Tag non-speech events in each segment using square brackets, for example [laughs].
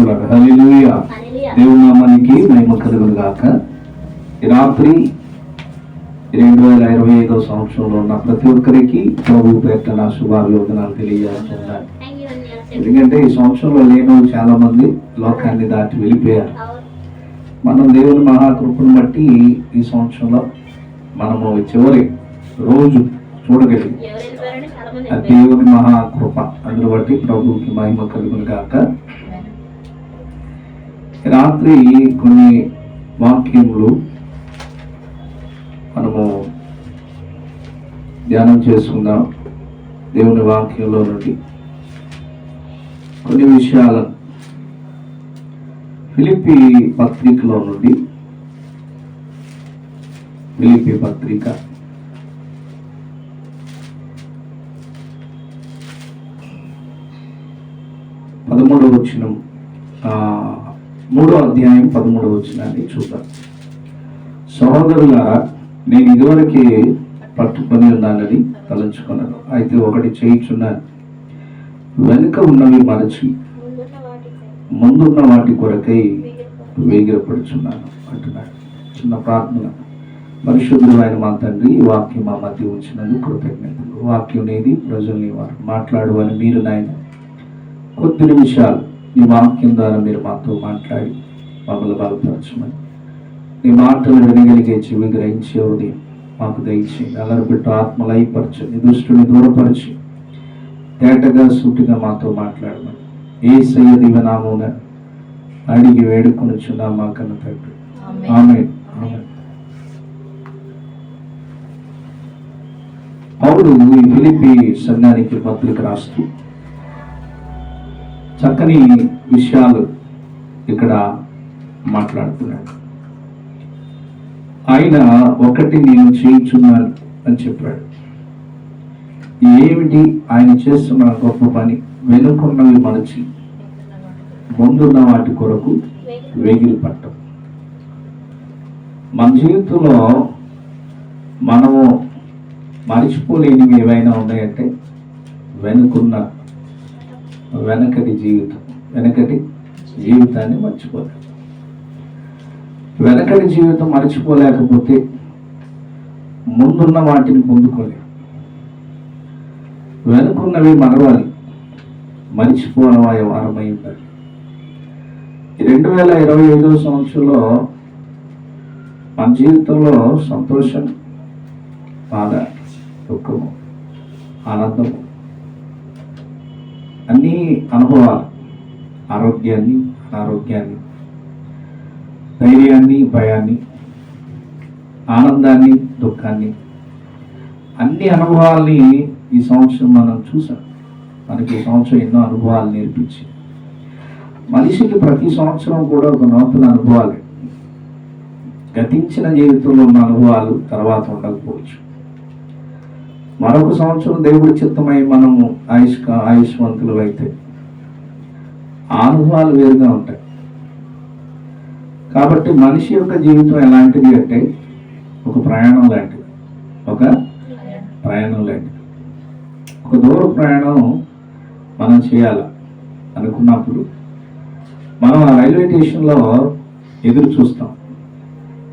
హల్లెలూయా. దేవుని నామానికి మహిమ కలుగును గాక. ఈ రాత్రి రెండు వేల ఇరవై ఐదో సంవత్సరంలో ఉన్న ప్రతి ఒక్కరికి ప్రభు పేట నా శుభాభివందనాలు తెలియజేస్తున్నాను. ఎందుకంటే ఈ సంవత్సరంలో లేని చాలా మంది లోకాన్ని దాటి వెళ్ళిపోయారు. మనం దేవుని మహాకృపను బట్టి ఈ సంవత్సరంలో మనము చివరి రోజు చూడగలిగి ఆ దేవుని మహాకృప అందులో బట్టి ప్రభుకి మహిమ కలుగును గాక. రాత్రి కొన్ని వాక్యములు మనము ధ్యానం చేసుకుందాం. దేవుని వాక్యంలో నుండి కొన్ని విషయాలు ఫిలిపి పత్రికలో నుండి ఫిలిపి పత్రిక. పదమూడవ వచ్చిన మూడో అధ్యాయం పదమూడవ వచ్చినాన్ని చూద్దాం. సహోదరులారా నేను ఇదివరకే పట్టుకొని ఉన్నానని తలంచుకున్నాను. అయితే ఒకటి చేయించున్నాను వెనుక ఉన్నవి మరచి ముందున్న వాటి కొరకై వేగిరపడుచున్నాను అంటున్నాడు. చిన్న ప్రార్థన. పరిశుద్ధులు ఆయన మా తండ్రి ఈ వాక్యం మా మధ్య ఉంచినందుకు కృతజ్ఞతలు. వాక్యం అనేది ప్రజల్ని వారు మాట్లాడవని మీరు నాయన కొద్ది నిమిషాలు ఈ వాక్యం ద్వారా మీరు మాతో మాట్లాడి మమ్మల్ని బలపరచమని. నీ మాటలు వినగలిగే చెవి గ్రహించే ఉదయం మాకు దయచేయండి. అలరబెట్టు ఆత్మలు అయిపరచు నీ దుష్టుని దూరపరచి. తేటగా సూటిగా మాతో మాట్లాడమని. ఏ సయ్య దివనామూన అడిగి వేడుకొనుచున్నా మా కన్న తండ్రి. ఆమె ఆమె పౌరుడు ఈ ఫిలిపి సంఘానికి పత్రిక రాస్తూ చక్కని విషయాలు ఇక్కడ మాట్లాడుతున్నాడు ఆయన ఒకటి నేను చేయించున్నాను అని చెప్పాడు. ఏమిటి ఆయన చేస్తున్న గొప్ప పని? వెనుకున్నవి మరచి ముందున్న వాటి కొరకు వేగిరి పట్టం. మన జీవితంలో మనము మరిచిపోలేనివి ఏవైనా ఉన్నాయంటే వెనుకున్న వెనకటి జీవితం వెనకటి జీవితాన్ని మర్చిపోలేదు వెనకటి జీవితం మర్చిపోలేకపోతే ముందున్న వాటిని పొందుకోలేం. వెనుకున్నవి మరవాలి మరిచిపోనవాయ వారమై ఉండాలి రెండు వేల ఇరవై ఐదో సంవత్సరంలో మన జీవితంలో సంతోషం బాధ దుఃఖము ఆనందము అన్నీ అనుభవాలు. ఆరోగ్యాన్ని అనారోగ్యాన్ని ధైర్యాన్ని భయాన్ని ఆనందాన్ని దుఃఖాన్ని అన్ని అనుభవాల్ని ఈ సంవత్సరం మనం చూసాం. మనకి ఈ సంవత్సరం ఎన్నో అనుభవాలు నేర్పించి మనిషికి ప్రతి సంవత్సరం కూడా ఒక నూతన అనుభవాలే. గతించిన జీవితంలో ఉన్న అనుభవాలు తర్వాత ఉండకపోవచ్చు. మరొక సంవత్సరం దేవుడి చిత్తమై మనము ఆయుష్ ఆయుష్వంతులు అయితే అనుభవాలు వేరుగా ఉంటాయి. కాబట్టి మనిషి యొక్క జీవితం ఎలాంటిది అంటే ఒక ప్రయాణం లాంటిది. ఒక ప్రయాణం లాంటిది. ఒక దూర ప్రయాణం మనం చేయాలి అనుకున్నప్పుడు మనం ఆ రైల్వే స్టేషన్లో ఎదురు చూస్తాం.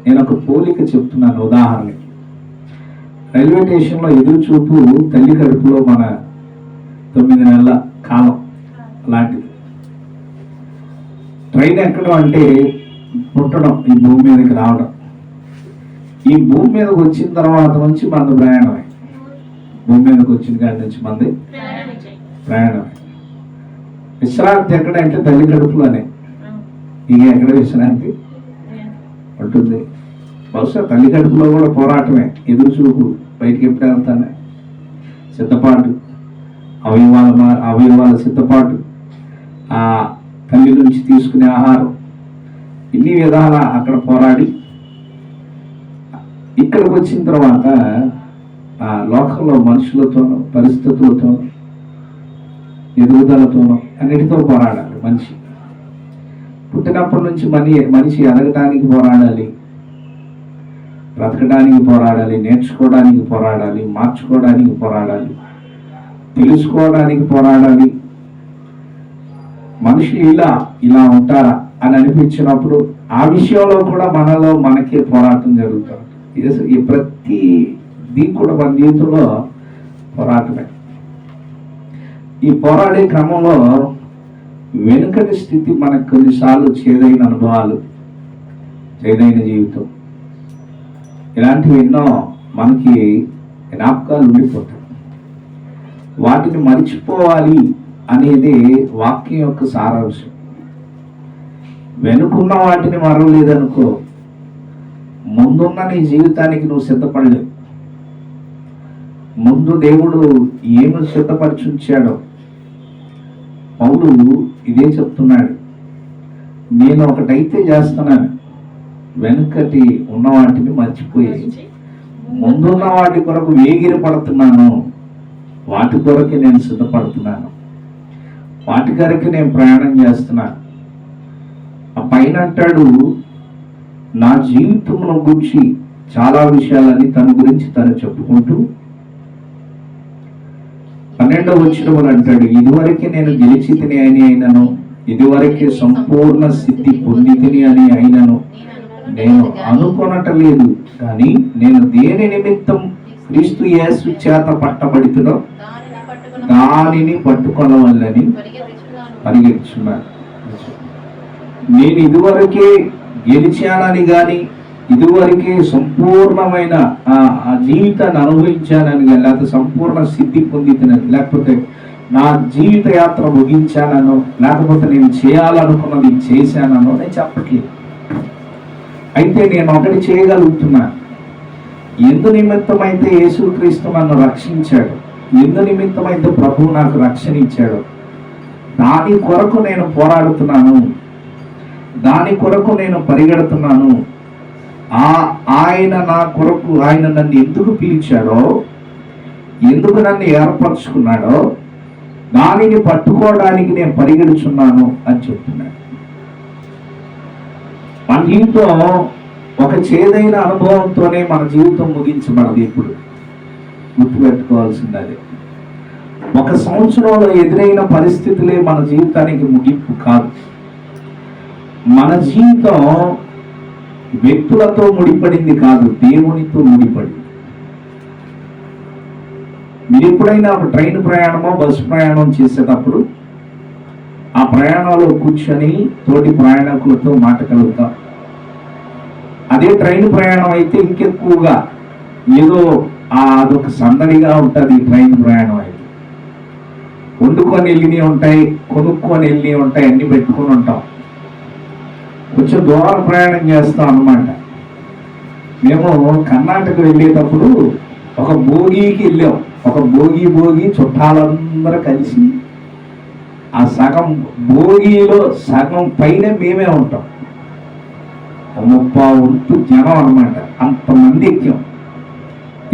నేను ఒక పోలిక చెప్తున్నాను ఉదాహరణకి. రైల్వే స్టేషన్లో ఎదురు చూపు తల్లి కడుపులో మన తొమ్మిది నెలల కాలం లాంటిది ట్రైన్ ఎక్కడం అంటే పుట్టడం ఈ భూమి మీదకి రావడం. ఈ భూమి మీదకి వచ్చిన తర్వాత నుంచి మన ప్రయాణమే. భూమి మీదకి వచ్చిన కాడి నుంచి మంది ప్రయాణమే. విశ్రాంతి ఎక్కడ అంటే తల్లి కడుపులోనే. ఇక ఎక్కడ విశ్రాంతి? ఉంటుంది. బహుశా తల్లి కడుపులో కూడా పోరాటమే. ఎదురు చూపు బయటికి ఎప్పుడు వెళ్తానే? సిద్ధపాటు. అవయవాల మా- అవయవాల సిద్ధపాటు. ఆ తల్లి నుంచి తీసుకునే ఆహారం. ఇన్ని విధాల అక్కడ పోరాడి ఇక్కడికి వచ్చిన తర్వాత ఆ లోకంలో మనుషులతోనూ పరిస్థితులతోనూ ఎదుగుదలతోనూ అన్నిటితో పోరాడాలి మనిషి. పుట్టినప్పటి నుంచి మని మనిషి ఎదగటానికి పోరాడాలి. బ్రతకడానికి పోరాడాలి నేర్చుకోవడానికి పోరాడాలి మార్చుకోవడానికి పోరాడాలి తెలుసుకోవడానికి పోరాడాలి. మనిషి ఇలా ఇలా ఉంటారా అని అనిపించినప్పుడు ఆ విషయంలో కూడా మనలో మనకే పోరాటం జరుగుతుంది. ఈ ప్రతి దీనికి కూడా మన జీవితంలో పోరాటమే. ఈ పోరాడే క్రమంలో వెనుకటి స్థితి మనకు కొన్నిసార్లు చేదైన అనుభవాలు చేదైన జీవితం. ఇలాంటివి ఎన్నో మనకి జ్ఞాపకాలు ఉండిపోతాయి వాటిని మరిచిపోవాలి అనేది వాక్యం యొక్క సారాంశం. వెనుకున్న వాటిని మరవలేదనుకో ముందున్న నీ జీవితానికి నువ్వు సిద్ధపడలేవు. ముందు దేవుడు ఏమి సిద్ధపరిచుంచాడో పౌలు ఇదే చెప్తున్నాడు. నేను ఒకటైతే చేస్తున్నాను. వెనుకటి ఉన్న వాటిని మర్చిపోయి ముందున్న వాటి కొరకు వేగిరి పడుతున్నాను. వాటి కొరకు నేను సిద్ధపడుతున్నాను. వాటి కొరకు నేను ప్రయాణం చేస్తున్నాను ఆ పైన అంటాడు నా జీవితంలో గురించి చాలా విషయాలని తన గురించి తను చెప్పుకుంటూ పన్నెండవ వచ్చిన అంటాడు ఇదివరకే నేను గెలిచి తిని అని అయినను ఇదివరకే సంపూర్ణ స్థితి పొంది తిని అని అయినను. నేను అనుకొనటలేదు కానీ నేను దేని నిమిత్తం క్రీస్తు యేసు చేత పట్టబడితునో దానిని పట్టుకొనవల్లని పరిగెత్తుచున్నాను. నేను ఇదివరకే గెలిచానని గాని ఇదివరకే సంపూర్ణమైన ఆ జీవితాన్ని అనుభవించానని కానీ లేకపోతే సంపూర్ణ సిద్ధి పొందితనని లేకపోతే నా జీవిత యాత్ర ముగించానను లేకపోతే నేను చేయాలనుకున్నది చేశానను నేను చెప్పట్లేదు. అయితే నేను ఒకటి చేయగలుగుతున్నాను ఎందు నిమిత్తమైతే యేసుక్రీస్తు నన్ను రక్షించాడు. ఎందు నిమిత్తమైతే ప్రభువు నాకు రక్షణ ఇచ్చాడు దాని కొరకు నేను పోరాడుతున్నాను. దాని కొరకు నేను పరిగెడుతున్నాను. ఆ ఆయన నా కొరకు ఆయన నన్ను ఎందుకు పిలిచాడో ఎందుకు నన్ను ఏర్పరచుకున్నాడో దానిని పట్టుకోవడానికి నేను పరిగెడుచున్నాను అని చెప్తున్నాడు. మన జీవితం ఒక చేదైన అనుభవంతోనే మన జీవితం ముగించబడదు ఇప్పుడు గుర్తుపెట్టుకోవాల్సింది అది ఒక సంవత్సరంలో ఎదురైన పరిస్థితులే మన జీవితానికి ముగింపు కాదు. మన జీవితం వ్యక్తులతో ముడిపడింది కాదు దేవునితో ముడిపడింది. మీరు ఎప్పుడైనా ఒక ట్రైన్ ప్రయాణమో బస్సు ప్రయాణం చేసేటప్పుడు ఆ ప్రయాణంలో కూర్చొని తోటి ప్రయాణికులతో మాట్లాడగలుగుతాం అదే ట్రైన్ ప్రయాణం అయితే ఇంకెక్కువగా ఏదో అదొక సందడిగా ఉంటుంది ట్రైన్ ప్రయాణం అయితే. వండుకొని వెళ్ళినవి ఉంటాయి కొనుక్కొని వెళ్ళినవి ఉంటాయి అన్ని పెట్టుకొని ఉంటాం. కొంచెం దూరం ప్రయాణం చేస్తాం అనమాట మేము కర్ణాటక వెళ్ళేటప్పుడు ఒక భోగికి వెళ్ళాం. ఒక భోగి భోగి చుట్టాలందరూ కలిసి ఆ సగం భోగిలో సగం పైన మేమే ఉంటాం. ముప్పా వంతు జనం అనమాట అంతమంది ఎక్కాం.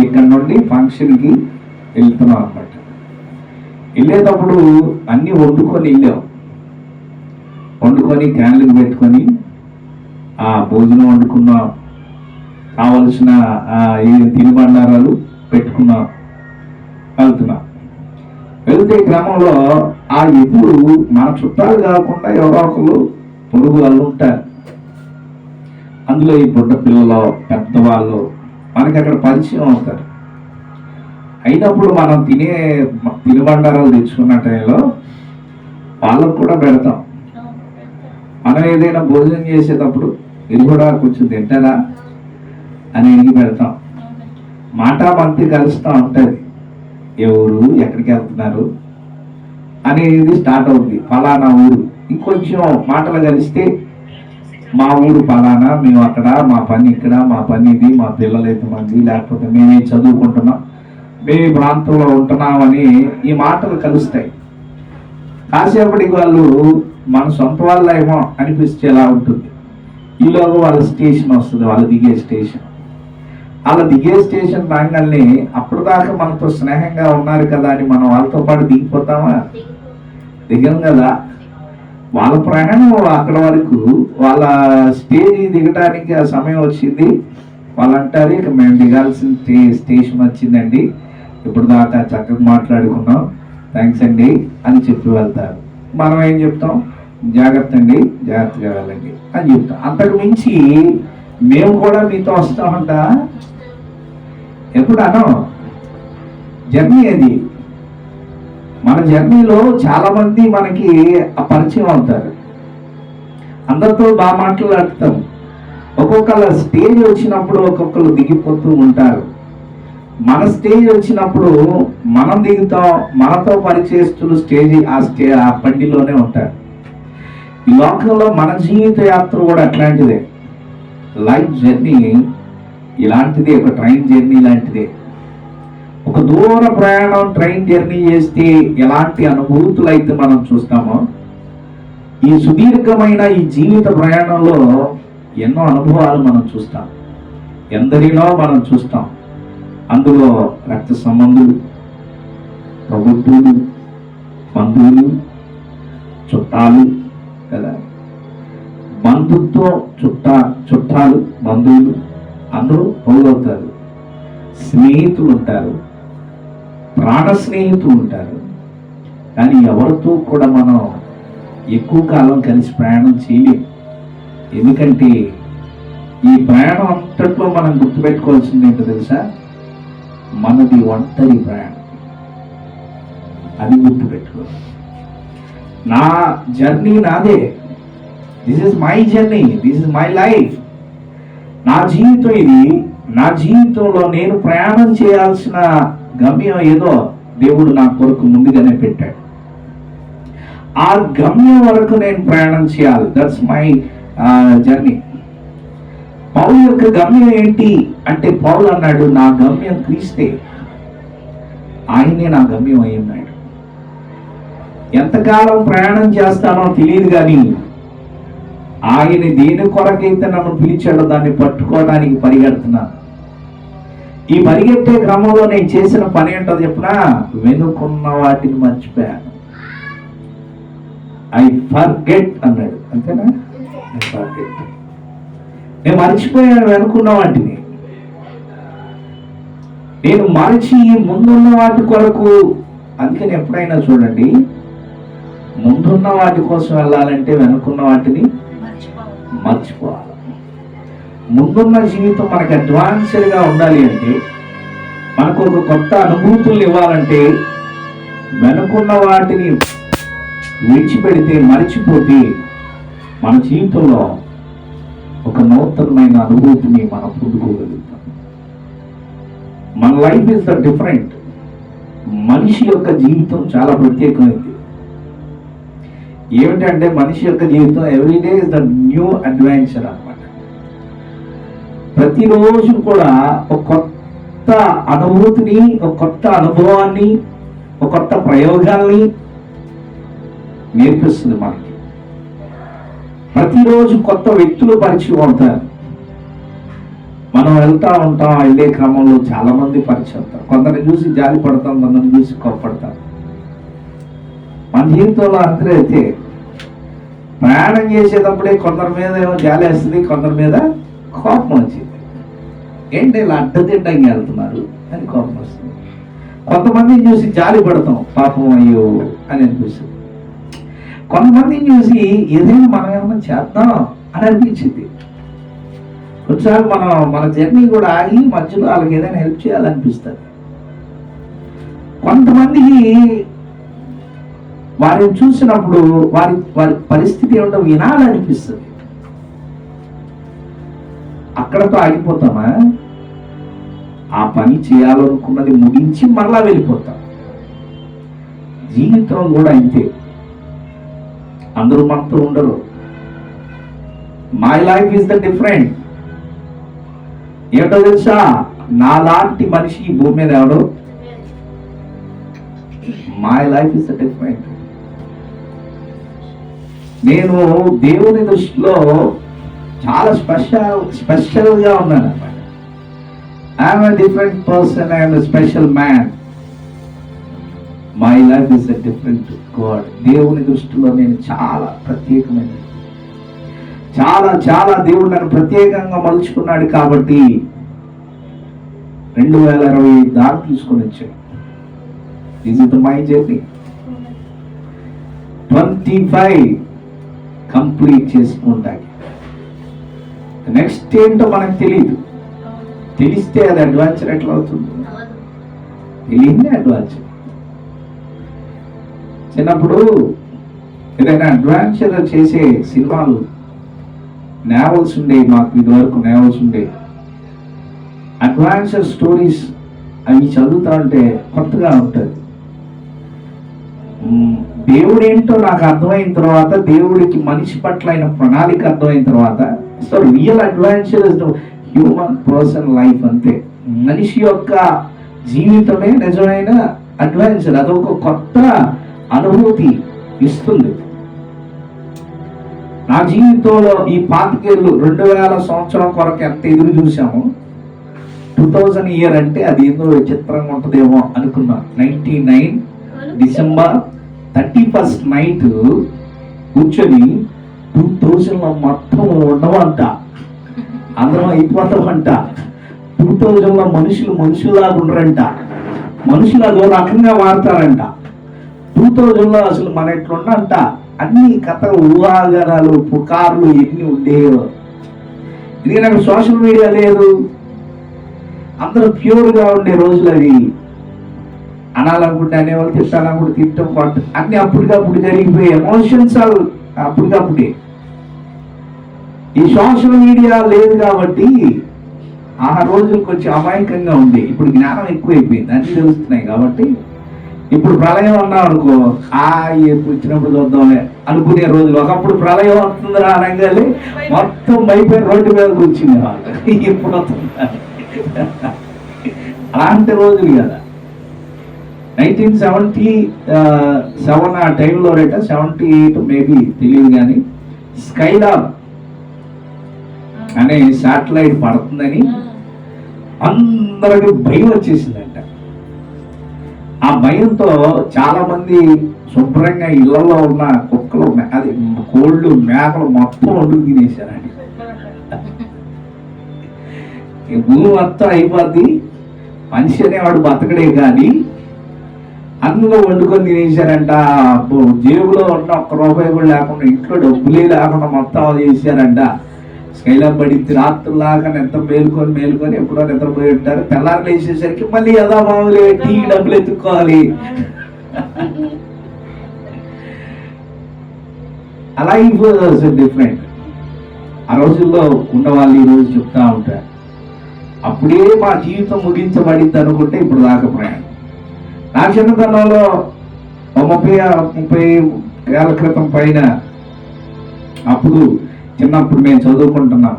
ఇక్కడ నుండి ఫంక్షన్కి వెళ్తున్నాం అనమాట వెళ్ళేటప్పుడు అన్నీ వండుకొని వెళ్ళాం. వండుకొని క్యాన్లకు పెట్టుకొని ఆ భోజనం వండుకున్నాం. కావలసిన ఆ, తినుబండారాలు పెట్టుకున్నాం. వెళ్తున్నాం. వెళ్తే క్రమంలో ఆ ఎదురు మన చుట్టాలు కాకుండా ఎవరో ఒకరు పొరుగు వాళ్ళు ఉంటారు. అందులో ఈ బుడ్డ పిల్లలు పెద్దవాళ్ళు మనకి అక్కడ పరిచయం అవుతారు. అయినప్పుడు మనం తినే తినుబండారాలు తెచ్చుకున్న టైంలో వాళ్ళకు కూడా పెడతాం. మనం ఏదైనా భోజనం చేసేటప్పుడు ఇది కూడా కొంచెం తింటారా? అని అడిగి పెడతాం. మాట మంతి కలుస్తూ ఉంటుంది. ఎవరు? ఎక్కడికి వెళ్తున్నారు? అనేది స్టార్ట్ అవుతుంది ఫలానా ఊరు. ఇంకొంచెం మాటలు కలిస్తే మా ఊరు ఫలానా మేము అక్కడ మా పని ఇక్కడ మా పని ఇది మా పిల్లలు ఎంతమంది లేకపోతే మేమే చదువుకుంటున్నాం మేము ఈ ప్రాంతంలో ఉంటున్నామని ఈ మాటలు కలుస్తాయి. కాసేపటికి వాళ్ళు మన సొంత వాళ్ళేమో అనిపించేలా ఉంటుంది. ఈలోగా వాళ్ళ స్టేషన్ వస్తుంది వాళ్ళు దిగే స్టేషన్. అలా దిగే స్టేషన్ రాగానే అప్పుడు దాకా మనతో స్నేహంగా ఉన్నారు కదా అని మనం వాళ్ళతో పాటు దిగిపోతామా? దిగం కదా. వాళ్ళ ప్రయాణం అక్కడ వరకు వాళ్ళ స్టేజ్ దిగడానికి ఆ సమయం వచ్చింది. వాళ్ళు అంటారు ఇక మేము దిగాల్సిన స్టే- స్టేషన్ వచ్చిందండి. ఇప్పుడు దాకా చక్కగా మాట్లాడుకున్నాం. థ్యాంక్స్ అండి అని చెప్పి వెళ్తారు. మనం ఏం చెప్తాం? జాగ్రత్త అండి జాగ్రత్తగా వెళ్ళండి అని చెప్తాం. అంతకు మించి మేము కూడా మీతో వస్తామంట. ఎప్పుడు అనం జర్నీ అది మన జర్నీలో చాలామంది మనకి పరిచయం అవుతారు. అందరితో బాగా మాట్లాడతాం. ఒక్కొక్కళ్ళ స్టేజ్ వచ్చినప్పుడు ఒక్కొక్కరు దిగిపోతూ ఉంటారు. మన స్టేజ్ వచ్చినప్పుడు మనం దిగుతాం మనతో పరిచయస్తులు స్టేజ్ ఆ స్టే ఆ బండిలోనే ఉంటారు. ఈ లోకంలో మన జీవిత యాత్ర కూడా అట్లాంటిదే. లైఫ్ జర్నీ ఇలాంటిదే ఒక ట్రైన్ జర్నీ లాంటిదే. ఒక దూర ప్రయాణం ట్రైన్ జర్నీ చేస్తే ఎలాంటి అనుభూతులు అయితే మనం చూస్తామో ఈ సుదీర్ఘమైన ఈ జీవిత ప్రయాణంలో ఎన్నో అనుభవాలు మనం చూస్తాం. ఎందరినో మనం చూస్తాం. అందులో రక్త సంబంధులు ప్రభుత్వులు బంధువులు చుట్టాలు కదా? బంధుత్వం చుట్టా చుట్టాలు బంధువులు అందరూ పౌరవుతారు. స్నేహితులు ఉంటారు. ప్రాణ స్నేహితులు ఉంటారు కానీ ఎవరితో కూడా మనం ఎక్కువ కాలం కలిసి ప్రయాణం చేయలేం. ఎందుకంటే ఈ ప్రయాణం అంతట్లో మనం గుర్తుపెట్టుకోవాల్సింది ఏంటో తెలుసా? మనది ఒంటరి ప్రయాణం. అది గుర్తుపెట్టుకో నా జర్నీ నాదే. This is my journey this is my life నా జీవితం ఇది. నా జీవితంలో నేను ప్రయాణం చేయాల్సిన గమ్యం ఏదో దేవుడు నా కొరకు ముందుగానే పెట్టాడు. ఆ గమ్యం వరకు నేను ప్రయాణం చేయాలి. దట్స్ మై జర్నీ పౌలు యొక్క గమ్యం ఏంటి అంటే పౌలు అన్నాడు నా గమ్యం క్రీస్తే. ఆయనే నా గమ్యం అయి ఉన్నాడు. ఎంతకాలం ప్రయాణం చేస్తానో తెలియదు కానీ ఆయన దేని కొరకైతే నన్ను పిలిచాడో దాన్ని పట్టుకోవడానికి పరిగెడుతున్నాను. ఈ పరిగెట్టే క్రమంలో నేను చేసిన పని ఏంటో చెప్పినా వెనుకున్న వాటిని మర్చిపోయాను. ఐ ఫర్గెట్ అన్నాడు. అంతేనా? ఐ ఫర్గెట్ నేను మర్చిపోయాను వెనుకున్న వాటిని. నేను మరచి ముందున్న వాటి కొరకు అందుకని ఎప్పుడైనా చూడండి ముందున్న వాటి కోసం వెళ్ళాలంటే వెనుకున్న వాటిని మర్చిపోవాలి. ముందున్న జీవితం మనకి అడ్వాన్స్డ్గా ఉండాలి అంటే మనకు ఒక కొత్త అనుభూతులు ఇవ్వాలంటే వెనుకున్న వాటిని విడిచిపెడితే మరిచిపోతే మన జీవితంలో ఒక నూతనమైన అనుభూతిని మనం పొందుకోగలుగుతాం. మన లైఫ్ ఇస్ ద డిఫరెంట్ మనిషి యొక్క జీవితం చాలా ప్రత్యేకమైంది. ఏమిటంటే మనిషి యొక్క జీవితం everyday is the new adventure ప్రతిరోజు కూడా ఒక కొత్త అనుభూతిని ఒక కొత్త అనుభవాన్ని ఒక కొత్త ప్రయోగాల్ని నేర్పిస్తుంది మనకి. ప్రతిరోజు కొత్త వ్యక్తులు పరిచయం అవుతారు. మనం వెళ్తా ఉంటాం వెళ్ళే క్రమంలో చాలా మంది పరిచయం అవుతారు. కొందరిని చూసి జాలి పడతాం కొందరిని చూసి కోప్పడతాం. మన జీవితంలో అందరూ అయితే ప్రయాణం చేసేటప్పుడే కొందరి మీద ఏమో జాలి వేస్తుంది కొందరి మీద కోపం వచ్చింది. ఏంటి ఇలా అడ్డదిడ్డంగా వెళ్తున్నారు అని కోపం వస్తుంది. కొంతమందిని చూసి జాలి పడతాం పాపం అయ్యో అని అనిపిస్తుంది. కొంతమందిని చూసి ఏదైనా మనం ఏమైనా చేద్దాం అని అనిపించింది. కొన్నిసార్లు మనం మన జర్నీ కూడా ఆగి మధ్యలో వాళ్ళకి ఏదైనా హెల్ప్ చేయాలనిపిస్తుంది. కొంతమందికి వారిని చూసినప్పుడు వారి వారి పరిస్థితి ఏమిటో వినాలనిపిస్తుంది. అక్కడతో ఆగిపోతామా? ఆ పని చేయాలనుకున్నది ముగించి మరలా వెళ్ళిపోతాం. జీవితం కూడా అంతే అందరూ మనతో ఉండరు. My life is the different ఏమిటో తెలుసా? నాలాంటి మనిషి ఈ భూమి మీద ఎవడు? My life is the different నేను దేవుని దృష్టిలో చాలా స్పెషల్ స్పెషల్గా ఉన్నాను అనమాట I'm different person I'm special man my life is a different god దేవుని దృష్టిలో నేను చాలా ప్రత్యేకమైనది. చాలా చాలా దేవుడు నన్ను ప్రత్యేకంగా మలుచుకున్నాడు కాబట్టి రెండు వేల ఇరవై దారి తీసుకొని వచ్చాడు. Is it my journey twenty five complete చేసుకుంటాయి నెక్స్ట్ ఏంటో మనకు తెలియదు తెలిస్తే అది అడ్వాన్చర్ ఎట్లా అవుతుంది? తెలియందే అడ్వాన్చర్ చిన్నప్పుడు ఏదైనా అడ్వాన్చర్ చేసే సినిమాలు నేవల్స్ ఉండే మాకు ఇదివరకు నేవల్స్ ఉండే అడ్వాన్చర్ స్టోరీస్ అవి చదువుతా ఉంటే కొత్తగా ఉంటుంది. దేవుడేంటో నాకు అర్థమైన తర్వాత దేవుడికి మనిషి పట్ల అయిన ప్రణాళిక అర్థమైన తర్వాత so real adventure human person life అంతే. మనిషి యొక్క జీవితమే నిజమైన అడ్వాన్చర్ అదొక కొత్త అనుభూతి ఇస్తుంది. నా జీవితంలో ఈ పాతికేళ్ళు రెండు వేల సంవత్సరం కొరకు ఎంత ఎదురు చూసామో టూ థౌజండ్ ఇయర్ అంటే అది ఏదో విచిత్రంగా ఉంటుందేమో అనుకున్నా. Ninety nine December thirty first night కూర్చొని టూ థౌజండ్లో మొత్తం ఉండవంట. అందరం అయిపోతామంట. టూ థౌజండ్లో మనుషులు మనుషులాగా ఉండరంట మనుషులు అదో రకంగా వాడతారంట. టూ థౌజండ్లో అసలు మన ఎట్లుండంట అన్ని కథ ఊహాగానాలు పుకార్లు ఎన్ని ఉండేవో. ఇది నాకు సోషల్ మీడియా లేదు. అందరూ ప్యూర్గా ఉండే రోజులు అవి. అనాలనుకుంటే అనేవాళ్ళు తిట్టాలనుకుంటే తిట్టం అన్ని అప్పటికప్పుడు జరిగిపోయి ఎమోషన్స్ అప్పటికప్పుడే. ఈ సోషల్ మీడియా లేదు కాబట్టి ఆ రోజులు కొంచెం అమాయకంగా ఉంది ఇప్పుడు జ్ఞానం ఎక్కువైపోయింది. అన్ని తెలుస్తున్నాయి కాబట్టి ఇప్పుడు ప్రళయం అన్నాం అనుకో ఆ వచ్చినప్పుడు చూద్దాంలే అనుకునే రోజులు. ఒకప్పుడు ప్రళయం వస్తుందిరా అనగానే మొత్తం అయిపోయి రోడ్డు మీద కూర్చుంది వాళ్ళు. ఇప్పుడు వస్తుంది అలాంటి రోజులు కదా. నైన్టీన్ సెవెంటీ సెవెన్ ఆ టైంలో రేట? సెవెంటీ ఎయిట్ మేబీ తెలియదు కానీ స్కైలాబ్ అనే శాటిలైట్ పడుతుందని అందరికి భయం వచ్చేసిందంట. ఆ భయంతో చాలా మంది శుభ్రంగా ఇళ్ళలో ఉన్న కుక్కలు అది కోళ్ళు మేకలు మొత్తం వండుకు తినేశారండి భూమి మొత్తం అయిపోద్ది మనిషి అనేవాడు బతకడే కానీ అందులో వండుకొని తినేశారంట. జేబులో ఉన్న ఒక్క రూపాయి కూడా లేకుండా ఇంట్లో డబ్బులే లేకుండా మొత్తం చేశారంట. స్కైలా పడింది రాత్రులాగా నిద్ర మేలుకొని మేలుకొని ఎప్పుడో నిద్రపోయి ఉంటారు. తెల్లారు లేచేసరికి మళ్ళీ యథా మామూలు టీ డబ్బులు ఎత్తుక్కోవాలి. లైఫ్ డిఫరెంట్ ఆ రోజుల్లో ఉన్నవాళ్ళు ఈ రోజు చెప్తా ఉంటారు. అప్పుడే మా జీవితం ముగించబడింది అనుకుంటే ఇప్పుడు దాకా ప్రయాణం. నా చిన్నతనంలో ఓ ముప్పై ముప్పై ఏళ్ళ క్రితం పైన అప్పుడు చిన్నప్పుడు మేము చదువుకుంటున్నాం.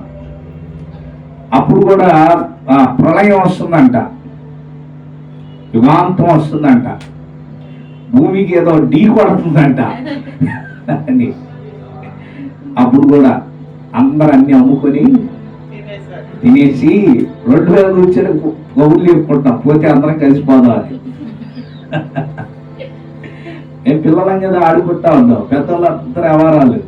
అప్పుడు కూడా ఆ, ప్రళయం వస్తుందంట. యుగాంతం వస్తుందంట. భూమికి ఏదో ఢీ కొడుతుందంట. అని. అప్పుడు కూడా అందరు అన్ని అమ్ముకొని తినేసి రెండు వేల కూర్చొని గౌలు చెప్పుకుంటాం పోతే అందరం కలిసిపోదాం అని మేము [laughs] పిల్లలం కదా ఆడుకుంటా ఉన్నాం పెద్దవాళ్ళు అందరూ వ్యవహారాలు.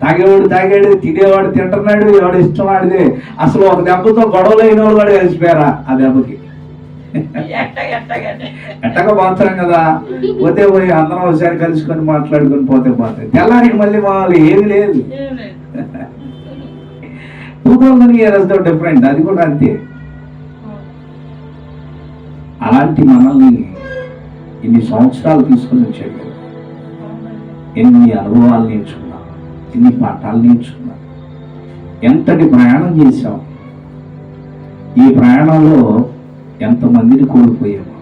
తాగేవాడు తాగాడు తినేవాడు తింటున్నాడు ఎవడు ఇష్టం ఆడిదే అసలు ఒక దెబ్బతో గొడవలు అయిన వాళ్ళు కూడా కలిసిపోయారా ఆ దెబ్బకి? ఎట్టగా పోతాం కదా. పోతే పోయి అందరం ఒకసారి కలుసుకొని మాట్లాడుకొని పోతే పోతాయి తెల్లారికి మళ్ళీ మామూలు ఏమి లేదు. టూ థౌసండ్ ఇయర్స్ డిఫరెంట్ అది కూడా అంతే. అలాంటి మనల్ని ఇన్ని సంవత్సరాలు తీసుకుని వచ్చాడు. ఎన్ని అనుభవాలు నేర్చుకున్నాం ఎన్ని పాఠాలు నేర్చుకున్నాం ఎంతటి ప్రయాణం చేశాం ఈ ప్రయాణంలో ఎంతమందిని కోల్పోయాము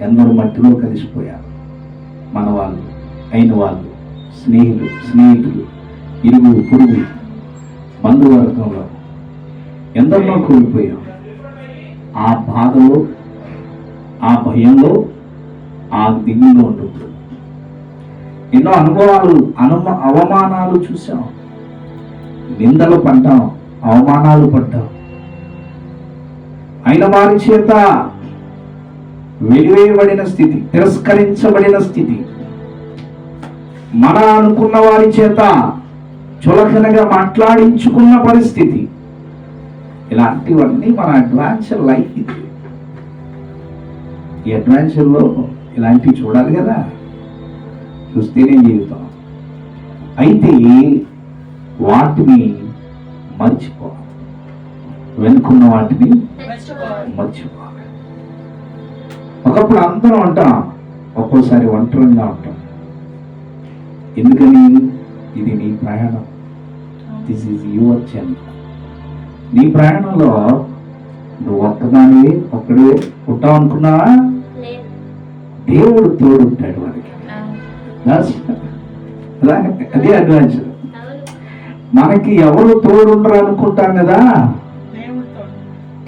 ఎందరు మట్టిలో కలిసిపోయారు. మన వాళ్ళు అయిన వాళ్ళు స్నేహితులు స్నేహితులు ఇరుగు పొరుగు బంధువర్గంలో ఎందరినో కోల్పోయాం ఆ బాధలో ఆ భయంలో ఆ దిగులో ఉంటుంది ఎన్నో అనుభవాలు అనుమ అవమానాలు చూసాం నిందలు పడ్డాం అవమానాలు పడ్డాం. అయిన వారి చేత వెలివేయబడిన స్థితి తిరస్కరించబడిన స్థితి. మన అనుకున్న వారి చేత చులకనగా మాట్లాడించుకున్న పరిస్థితి. ఇలాంటివన్నీ మన అడ్వాన్చర్ లైఫ్ ఇది ఈ అడ్వాన్చర్లో ఇలాంటివి చూడాలి కదా. చూస్తేనే జీవితం. అయితే వాటిని మర్చిపోవాలి. వెనుకున్న వాటిని మర్చిపోవాలి. ఒకప్పుడు అందరం అంటాం ఒక్కోసారి ఒంటరిగా ఉంటాం. ఎందుకని? ఇది నీ ప్రయాణం. దిస్ ఈజ్ యువర్ జర్నీ నీ ప్రయాణంలో నువ్వు ఒక్కదానివే ఒక్కడే ఉంటావు అనుకున్నావా దేవుడు తోడుంటాడు అలా- అదే అడ్వాన్స్ మనకి ఎవరు తోడుండరు అనుకుంటాం కదా?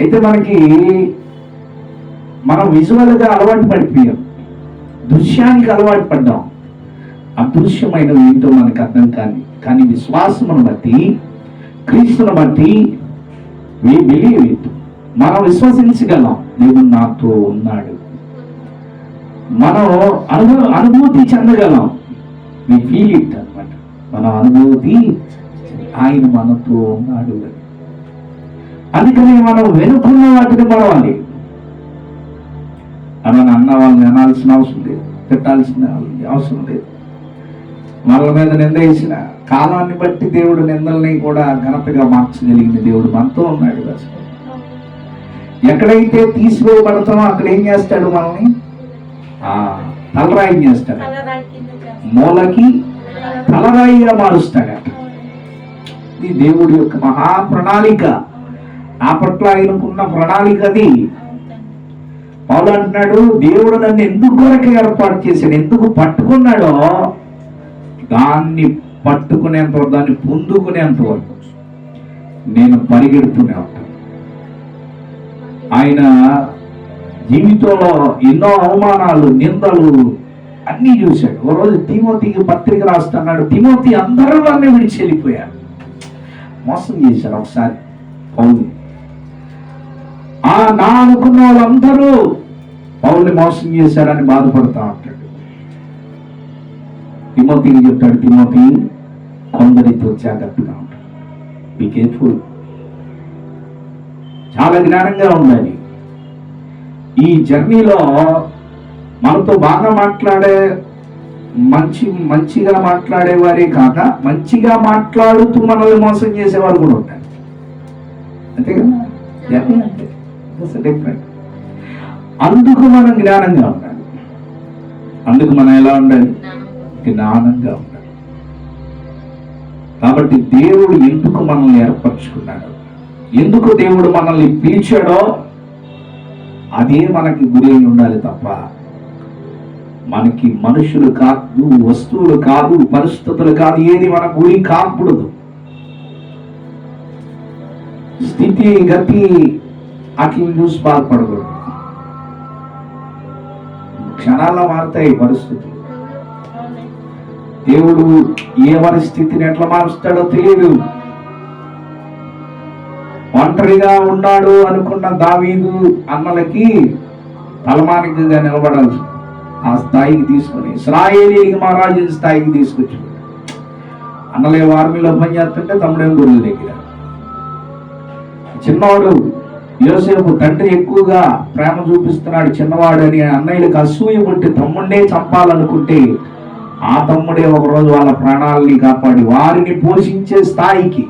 అయితే మనకి మనం విజువల్గా అలవాటు పడిపోయాం. దృశ్యానికి అలవాటు పడ్డాం. అదృశ్యమైన ఏంటో మనకు అర్థం కాని కానీ విశ్వాసమును బట్టి క్రీస్తుని బట్టి వి బిలీవ్ ఇట్ మనం విశ్వసించగలం. దేవుడు నాతో ఉన్నాడు. మనం అనుభవ అనుభూతి చెందగలం. వి ఫీల్ ఇట్ అనమాట మన అనుభూతి ఆయన మనతో ఉన్నాడు అందుకని మనం వెనుకున్న వాటిని పడవాలి అలా అన్న వాళ్ళని అనాల్సిన అవసరం లేదు. పెట్టాల్సిన అవసరం లేదు. వాళ్ళ మీద నింద వేసిన కాలాన్ని బట్టి దేవుడు నిందల్ని కూడా ఘనతగా మార్చగలిగిన దేవుడు మనతో ఉన్నాడు అసలు ఎక్కడైతే తీసివేయబడతామో అక్కడ ఏం చేస్తాడు మనల్ని? తలరాయి చేస్తాడు. మూలకి తలరాయిగా మారుస్తాడట. ఇది దేవుడి యొక్క మహా ప్రణాళిక నా పట్ల ఆయనకున్న ప్రణాళిక అది. పౌలు అంటున్నాడు దేవుడు నన్ను ఎందుకు కొరకు ఏర్పాటు చేశాడు? ఎందుకు పట్టుకున్నాడో దాన్ని పట్టుకునేంత వరకు దాన్ని పొందుకునేంత వరకు నేను పరిగెడుతూనే ఉంటాను. ఆయన జీవితంలో ఎన్నో అవమానాలు నిందలు అన్నీ చూశాడు. ఒక రోజు తిమోతికి పత్రిక రాస్తున్నాడు. తిమోతి అందరూ వారిని విడిచి వెళ్ళిపోయారు. మోసం చేశారు ఒకసారి. పౌరుని ఆ నా అనుకున్న వాళ్ళందరూ పౌల్ని మోసం చేశారని బాధపడుతూ ఉంటాడు. తిమోతికి చెప్తాడు? తిమోతి కొందరితో జాగ్రత్తగా ఉంటాడు బీ కేర్ఫుల్ చాలా జ్ఞానంగా ఉండాలి. ఈ జర్నీలో మనతో బాగా మాట్లాడే మంచి మంచిగా మాట్లాడేవారే కాక మంచిగా మాట్లాడుతూ మనల్ని మోసం చేసేవారు కూడా ఉంటారు. అంతే కదా? జర్నీ అంటే డిఫరెంట్ అందుకు మనం జ్ఞానంగా ఉండాలి. అందుకు మనం ఎలా ఉండాలి? జ్ఞానంగా ఉండాలి. కాబట్టి దేవుడు ఎందుకు మనల్ని ఏర్పరచుకున్నాడు? ఎందుకు దేవుడు మనల్ని పిలిచాడో అదే మనకి గురి అయి ఉండాలి తప్ప మనకి మనుషులు కాదు వస్తువులు కాదు పరిస్థితులు కాదు ఏది మన గురి కాకూడదు. స్థితి గతి అట్లా చూసి బాధపడకూడదు. క్షణాల్లో మారుతాయి పరిస్థితులు. దేవుడు ఏ పరిస్థితిని ఎట్లా మారుస్తాడో తెలియదు ఒంటరిగా ఉన్నాడు అనుకున్న దావీదు అన్నలకి తలమానికగా నిలబడాల్సి ఆ స్థాయికి తీసుకొని ఇస్రాయేలీకి మహారాజు స్థాయికి తీసుకొచ్చి అన్నలే ఆర్మీలో పనిచేస్తుంటే తమ్ముడేం గురువు దగ్గర. చిన్నవాడు యోసేపు తండ్రి ఎక్కువగా ప్రేమ చూపిస్తున్నాడు చిన్నవాడు అని అన్నయ్యలకు అసూయ పుట్టి తమ్ముడే చంపాలనుకుంటే ఆ తమ్ముడే ఒకరోజు వాళ్ళ ప్రాణాలని కాపాడి వారిని పోషించే స్థాయికి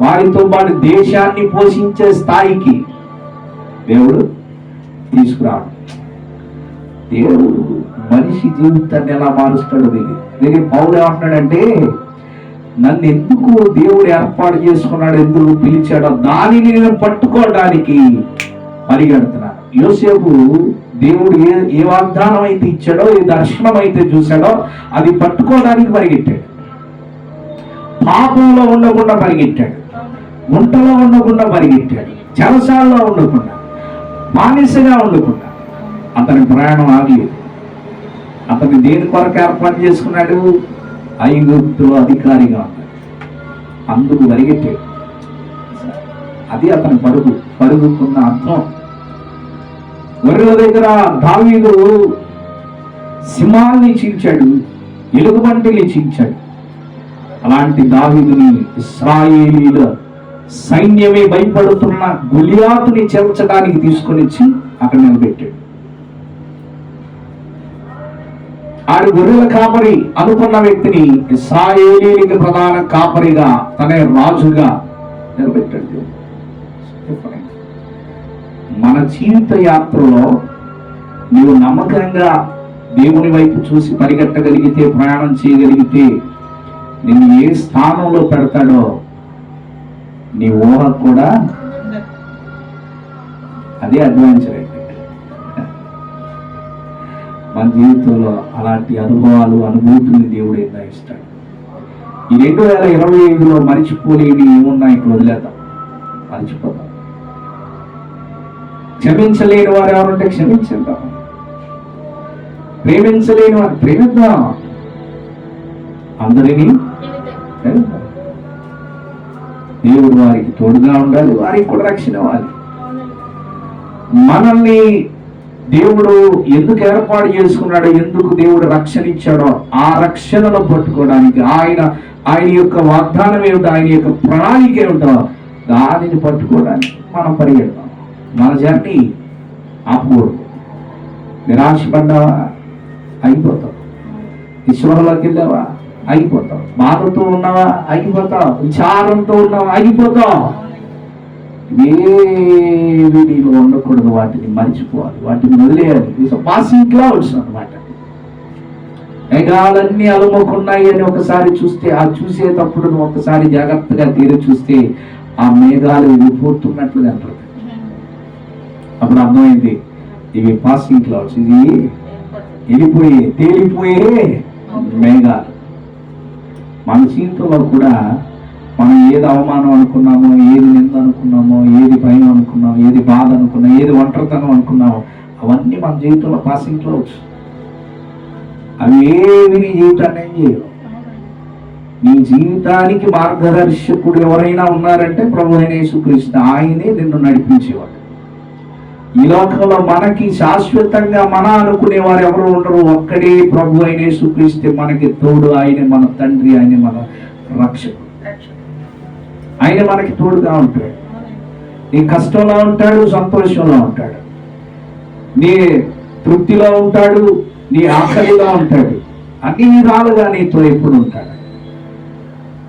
వారితో పాటు దేశాన్ని పోషించే స్థాయికి దేవుడు తీసుకురాడు. దేవుడు మనిషి జీవితాన్ని ఎలా మారుస్తాడు దీన్ని దీనికి పౌరు ఏమంటున్నాడంటే నన్ను ఎందుకు దేవుడు ఏర్పాటు చేసుకున్నాడు ఎందుకు పిలిచాడో దానిని నేను పట్టుకోవడానికి పరిగెడుతున్నాను. యోసేపు దేవుడు ఏ ఏ వాగ్దానం అయితే ఇచ్చాడో ఏ దర్శనం అయితే చూశాడో అది పట్టుకోవడానికి పరిగెట్టాడు. పాపంలో ఉండకుండా పరిగెట్టాడు. గుంటలో ఉండకుండా పరిగెట్టాడు చెరసాల్లో ఉండకుండా బానిసగా ఉండకుండా. అతని ప్రయాణం ఆగలేదు అతన్ని దేని కొరకు ఏర్పాటు చేసుకున్నాడు? ఐగుప్తులో అధికారిగా ఉన్నాడు. అందుకు పరిగెట్టాడు అది అతని పరుగు పరుగుకున్న అర్థం. గొర్రెల దగ్గర దావీదు సింహాల్ని చీల్చాడు ఎలుగుబంటిని చీల్చాడు. అలాంటి దావీదుని ఇస్రాయేలీలో సైన్యమే భయపడుతున్న గులియాతుని చేర్చడానికి తీసుకొని వచ్చి అక్కడ నిలబెట్టాడు. ఆడు గొర్రెల కాపరి అనుకున్న వ్యక్తిని ఇస్రాయేలీలకి ప్రధాన కాపరిగా తనే రాజుగా నిలబెట్టాడు మన జీవిత యాత్రలో నీవు నమ్మకంగా దేవుని వైపు చూసి పరిగెట్టగలిగితే ప్రయాణం చేయగలిగితే నిన్ను ఏ స్థానంలో పెడతాడో నీ ఊహ కూడా అదే అడ్వెంచర్ అయితే. మన జీవితంలో అలాంటి అనుభవాలు అనుభూతుల్ని దేవుడు ఏందా ఇస్తాడు. ఈ రెండు వేల ఇరవై ఐదులో మరిచిపోలేని ఏమున్నా ఇక్కడ వదిలేద్దాం. మర్చిపోతాం. క్షమించలేని వారు ఎవరుంటే క్షమించేద్దాం. ప్రేమించలేని వారు ప్రేమిద్దాం. అందరినీ. దేవుడు వారికి తోడుగా ఉండాలి వారికి కూడా రక్షణ ఇవ్వాలి. మనల్ని దేవుడు ఎందుకు ఏర్పాటు చేసుకున్నాడో ఎందుకు దేవుడు రక్షణ ఇచ్చాడో ఆ రక్షణను పట్టుకోవడానికి ఆయన ఆయన యొక్క వాగ్దానం ఏమిటో ఆయన యొక్క ప్రణాళిక ఏమిటో దానిని పట్టుకోవడానికి మనం పరిగెడతాం. మన జర్నీ ఆపకూడదు నిరాశపడ్డావా అయిపోతావు ఈశ్వరంలోకి వెళ్ళావా అయిపోతావు బాధతో ఉన్నావా? అయిపోతావు విచారంతో ఉన్నావా? అయిపోతావు ఏవి నీలో ఉండకూడదు వాటిని మర్చిపోవాలి. వాటిని వదిలేయాలి. పాసింగ్ క్లౌడ్స్ అన్నమాట. మేఘాలన్నీ అలుముకున్నాయి అని ఒకసారి చూస్తే ఆ చూసేటప్పుడు నువ్వు ఒకసారి జాగ్రత్తగా తీరి చూస్తే ఆ మేఘాలు వెళ్ళిపోతున్నట్లు కనపడుతుంది అప్పుడు అర్థమైంది ఇవి పాసింగ్ క్లౌడ్స్ ఇది వెళ్ళిపోయే తేలిపోయే మేఘాలు. మన జీవితంలో కూడా మనం ఏది అవమానం అనుకున్నామో ఏది నింద అనుకున్నామో ఏది భయం అనుకున్నామో ఏది బాధ అనుకున్నాం ఏది ఒంటరితనం అనుకున్నామో అవన్నీ మన జీవితంలో పాసింగ్ క్లౌడ్స్ అవి ఏవి నీ జీవితాన్ని ఏం చేయవు. నీ జీవితానికి మార్గదర్శకుడు ఎవరైనా ఉన్నారంటే ప్రభు అయిన యేసుక్రీస్తు. ఆయనే నిన్ను నడిపించేవాడు. ఈ లోకంలో మనకి శాశ్వతంగా మన అనుకునే వారు ఎవరు ఉండరు. ఒక్కడే ప్రభు అయిన యేసుక్రీస్తే మనకి తోడు. ఆయన మన తండ్రి ఆయన మన రక్షకుడు. ఆయన మనకి తోడుగా ఉంటాడు. నీ కష్టంలో ఉంటాడు సంతోషంలో ఉంటాడు. నీ తృప్తిలో ఉంటాడు నీ ఆకలిలో ఉంటాడు. అన్ని విధాలుగా నీతో ఎప్పుడు ఉంటాడు.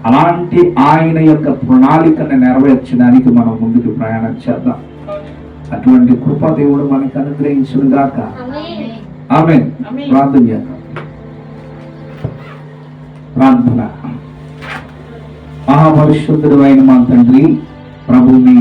అలాంటి ఆయన యొక్క ప్రణాళికను నెరవేర్చడానికి మనం ముందుకు ప్రయాణం చేద్దాం. అటువంటి కృప దేవుడు మనకు అనుగ్రహించును గాక. ఆమె ప్రార్థన చేద్దాం. ప్రార్థన. మహాపరిశుద్ధుడు అయిన మా తండ్రి ప్రభు మీ